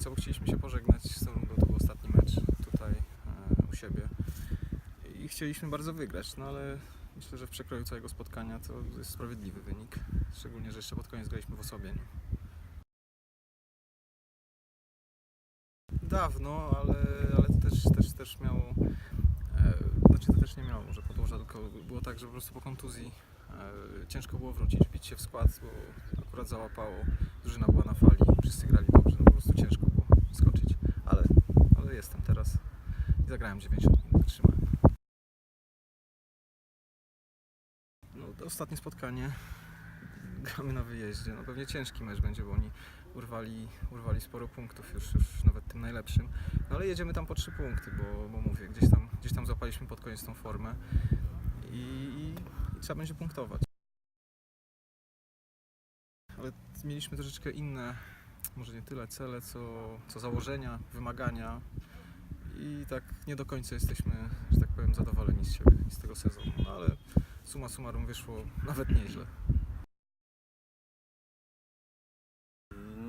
końca, bo chcieliśmy się pożegnać z tą rundą. To był ostatni mecz tutaj e, u siebie. I chcieliśmy bardzo wygrać, no ale myślę, że w przekroju całego spotkania to jest sprawiedliwy wynik. Szczególnie, że jeszcze pod koniec graliśmy w osobie. Dawno, ale, ale to też, też, też miało. E, znaczy to też nie miało może podłoża, tylko było tak, że po prostu po kontuzji e, ciężko było wrócić, wbić się w skład, bo akurat załapało, drużyna była na fali, wszyscy grali dobrze, no po prostu ciężko było skoczyć, ale, ale jestem teraz i zagrałem 90 minut, wytrzymałem. No, ostatnie spotkanie, gramy na wyjeździe, no pewnie ciężki mecz będzie, bo oni urwali, urwali sporo punktów, już, już nawet tym najlepszym, no ale jedziemy tam po trzy punkty, bo, bo mówię, gdzieś tam, gdzieś tam złapaliśmy pod koniec tą formę i, i, i trzeba będzie punktować. Ale mieliśmy troszeczkę inne, może nie tyle cele, co, co założenia, wymagania i tak nie do końca jesteśmy, że tak powiem, zadowoleni z siebie i z tego sezonu, no ale suma summarum wyszło nawet nieźle.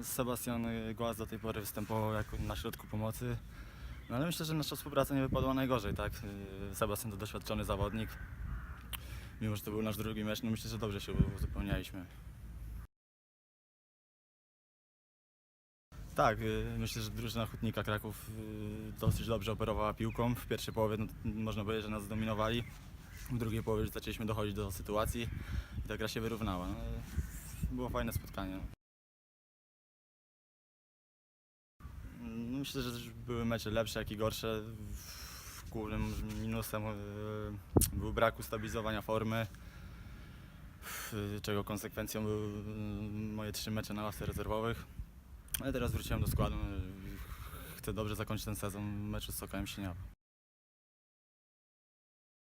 Sebastian Głaz do tej pory występował jako na środku pomocy. No ale myślę, że nasza współpraca nie wypadła najgorzej, tak? Sebastian to doświadczony zawodnik. Mimo, że to był nasz drugi mecz, no myślę, że dobrze się uzupełnialiśmy. Tak, yy, myślę, że drużyna Hutnika Kraków yy, dosyć dobrze operowała piłką. W pierwszej połowie no, można powiedzieć, że nas zdominowali. W drugiej połowie zaczęliśmy dochodzić do sytuacji i ta gra się wyrównała. No, było fajne spotkanie. Myślę, że były mecze lepsze, jak i gorsze. Głównym minusem e, był brak ustabilizowania formy, czego konsekwencją były moje trzy mecze na ławce rezerwowych. Ale teraz wróciłem do składu. Chcę dobrze zakończyć ten sezon meczu z Sokołem Sieniawa.